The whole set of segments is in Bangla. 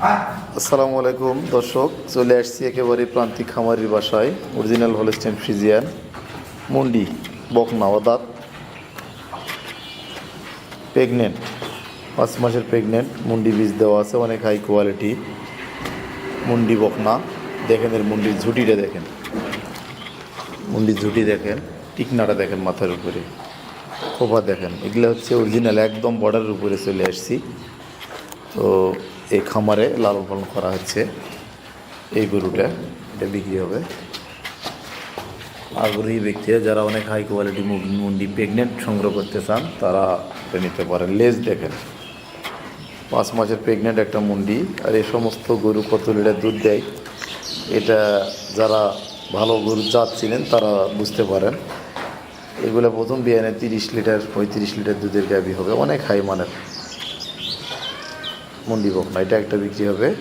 আসসালামু আলাইকুম দর্শক, চলে আসছি একেবারে প্রান্তিক খামারির বাসায় অরিজিনাল হলস্টেন ফ্রিজিয়ান মুন্ডি, বকনা অদাত প্রেগনেন্ট পাঁচ মাসের প্রেগনেন্ট মুন্ডি বীজ দেওয়া আছে, অনেক হাই কোয়ালিটি মুন্ডি বকনা, দেখেন এর মুন্ডির ঝুটিটা দেখেন। মুন্ডির ঝুটি দেখেন, টিকনাটা দেখেন মাথার উপরে, খোপা দেখেন, এগুলো হচ্ছে অরিজিনাল একদম বর্ডারের উপরে চলে আসছি। তো এই খামারে লালন পালন করা হচ্ছে। এই গরুটা এটা বিক্রি হবে। আগ্রহী ব্যক্তিরা যারা অনেক হাই কোয়ালিটি মুন্ডি প্রেগনেন্ট সংগ্রহ করতে চান, তারা নিতে পারেন। লেজ দেখেন। পাঁচ মাসের প্রেগনেন্ট একটা মুন্ডি আর এই সমস্ত গরু কত লিটার দুধ দেয়, এটা যারা ভালো গরু জাত ছিলেন তারা বুঝতে পারেন। এগুলো প্রথম বিয়ানে তিরিশ লিটার, পঁয়ত্রিশ লিটার দুধের গাবি হবে। অনেক হাই মানের। মন্ডি বকনা এটা একটা বিক্রি হবে।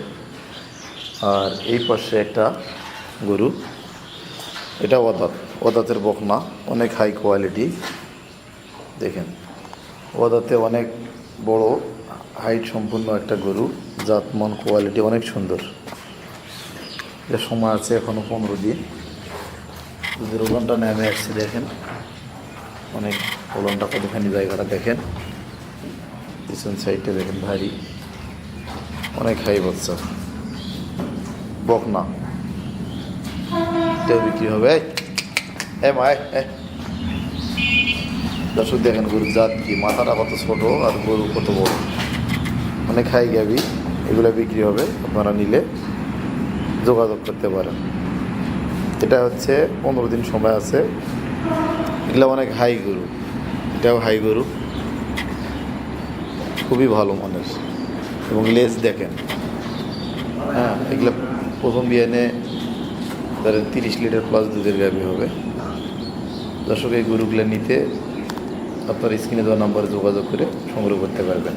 আর এই পাশে একটা গরু। এটা ওদাত ওদাতের বকনা। অনেক হাই কোয়ালিটি দেখেন। ওদাতে অনেক বড় হাইট সম্পূর্ণ একটা গরু। জাতমান কোয়ালিটি অনেক সুন্দর। এটা সময় আছে এখনও পনেরো দিন। দুধের ওলানটা নেমে আসছে, দেখেন। অনেক ওলানটা কতখানি জায়গাটা দেখেন। পিছন সাইডটা দেখেন ভারী। অনেক হাই বাচ্চা বকনা এটাও বিক্রি হবে এ মায় দর্শক, দেখেন গরুর জাত কি, মাথাটা কত ছোট আর গরু কত বড়। অনেক হাই গাবি, এগুলো বিক্রি হবে, আপনারা নিলে যোগাযোগ করতে পারেন। এটা হচ্ছে পনেরো দিন সময় আছে। এগুলো অনেক হাই গরু, এটাও হাই গরু। খুবই ভালো মানের। এবং লেজ দেখেন। হ্যাঁ এগুলো প্রথম বিয়ানে ধরেন তিরিশ লিটার প্লাস দুধের গাভী হবে। দর্শক, এই গরুগুলো নিতে আপনার স্ক্রিনে দেওয়া নম্বরে যোগাযোগ করে সংগ্রহ করতে পারবেন।